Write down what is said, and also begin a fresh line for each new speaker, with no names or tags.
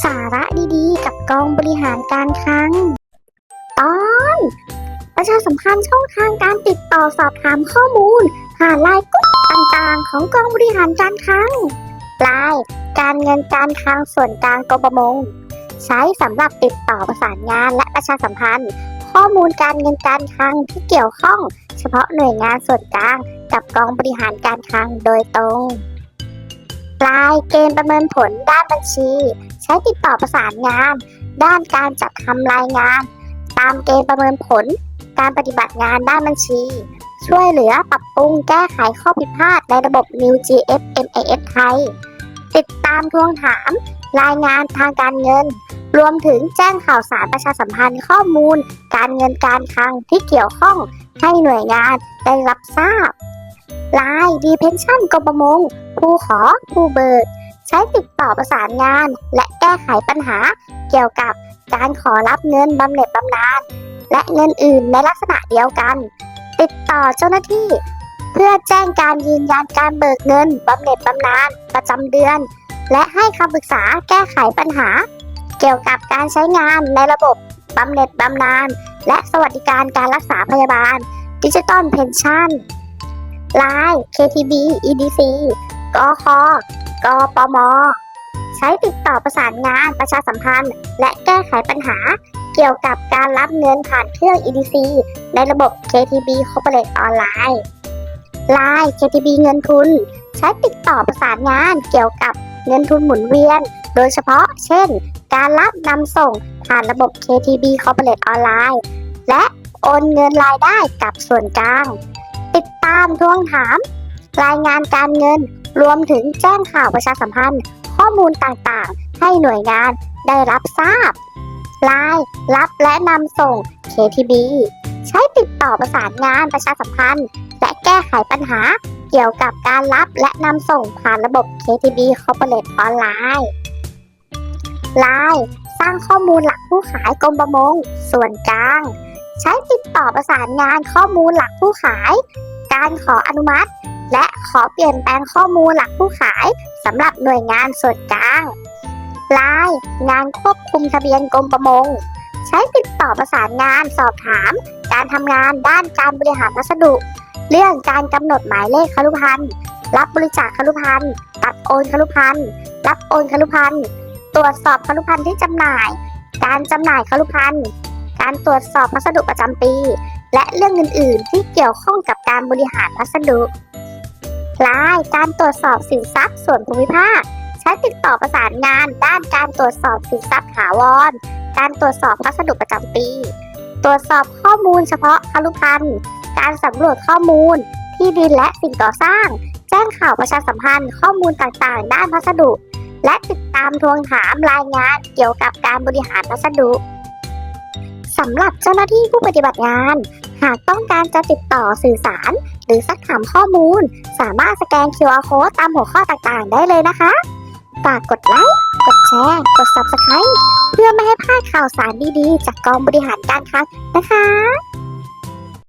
สาระดีๆ กับกองบริหารการคลัง ตอน ประชาสัมพันธ์ช่องทางการติดต่อสอบถามข้อมูล ผ่านไลน์กรุ๊ปต่างๆ ของกองบริหารการคลังไลน์การเงินการคลังส่วนกลางกรมประมง ใช้สำหรับติดต่อประสานงานและประชาสัมพันธ์ ข้อมูลการเงินการคลังที่เกี่ยวข้อง เฉพาะหน่วยงานส่วนกลางกับกองบริหารการคลังโดยตรง ลายเกณฑ์ประเมินผลด้านบัญชี ใช้ติดต่อประสานงาน ด้านการจัดทำรายงาน ตามเกณฑ์ประเมินผล การปฏิบัติงานด้านบัญชี ช่วยเหลือปรับปรุงแก้ไขข้อผิดพลาดในระบบ New GF MAS ไทย ติดตามทวงถาม รายงานทางการเงิน รวมถึงแจ้งข่าวสารประชาสัมพันธ์ข้อมูล การเงินการคลังที่เกี่ยวข้องให้หน่วยงานได้รับทราบลายดีเพนชั่นกรมประมง ผู้ขอผู้เบิกใช้ติดต่อประสานงาน และแก้ไขปัญหาเกี่ยวกับการขอรับเงินบำเหน็จบำนาญและเงินอื่นในลักษณะเดียวกัน ติดต่อเจ้าหน้าที่ เพื่อแจ้งการยืนยันการเบิกเงินบำเหน็จบำนาญประจำเดือน และให้คำปรึกษาแก้ไขปัญหา เกี่ยวกับการใช้งานในระบบบำเหน็จบำนาญและสวัสดิการการรักษาพยาบาลดิจิตอลเพนชั่น Line KTB EDC กคกปม ใช้ติดต่อประสานงานประชาสัมพันธ์ และแก้ไขปัญหาเกี่ยวกับการรับเงินผ่านเครื่อง EDC ในระบบ KTB Corporate Online Line KTB เงินทุน ใช้ติดต่อประสานงานเกี่ยวกับเงินทุนหมุนเวียน โดยเฉพาะ เช่น การรับนำส่งผ่านระบบ KTB Corporate Online และโอนเงินรายได้กับส่วนกลาง ติดตามทวงถาม รายงานการเงิน รวมถึงแจ้งข่าวประชาสัมพันธ์ ข้อมูลต่างๆ ให้หน่วยงานได้รับทราบลายรับและนำส่ง KTB ใช้ติดต่อประสานงานประชาสัมพันธ์ และแก้ไขปัญหาเกี่ยวกับการรับและนำส่งผ่านระบบ KTB Corporate Online ลายสร้างข้อมูลหลักผู้ขายกรมประมง ส่วนกลาง ใช้ติดต่อประสานงานข้อมูลหลักผู้ขาย การขออนุมัติ และขอเปลี่ยนแปลงข้อมูลหลักผู้ขายสำหรับหน่วยงานส่วนกลางลายงานควบคุมทะเบียนกรมประมง ใช้ติดต่อประสานงานสอบถาม การทำงานด้านการบริหารพัสดุ เรื่องการกำหนดหมายเลขคารุพันธ์รับบริจาคคารุพันธ์ตัดโอนคารุพันธ์รับโอนคารุพันธ์ตรวจสอบคารุพันธ์ที่จำหน่าย การจำหน่ายคารุพันธ์การตรวจสอบพัสดุประจำปี และเรื่องอื่น ๆ ที่เกี่ยวข้องกับการบริหารพัสดุ ลายการตรวจสอบสินทรัพย์ส่วนภูมิภาคใช้ติดต่อประสานงานด้านการตรวจสอบสินทรัพย์ถาวร การตรวจสอบพัสดุประจำปี ตรวจสอบข้อมูลเฉพาะคารุพันธ์การสำรวจข้อมูล ที่ดินและสิ่งก่อสร้าง แจ้งข่าวประชาสัมพันธ์ ข้อมูลต่างๆ ด้านพัสดุ และติดตามทวงถามรายงานเกี่ยวกับการบริหารพัสดุสำหรับเจ้าหน้าที่ผู้ปฏิบัติงาน หากต้องการจะติดต่อสื่อสาร รือสักถามข้อมูล สามารถสแกน QR code ตามหัวข้อต่างๆ ได้เลยนะคะ ฝากกดไลค์ กดแชร์ กด Subscribe เพื่อไม่ให้พลาดข่าวสารดีๆ จากกองบริหารการคลังนะคะ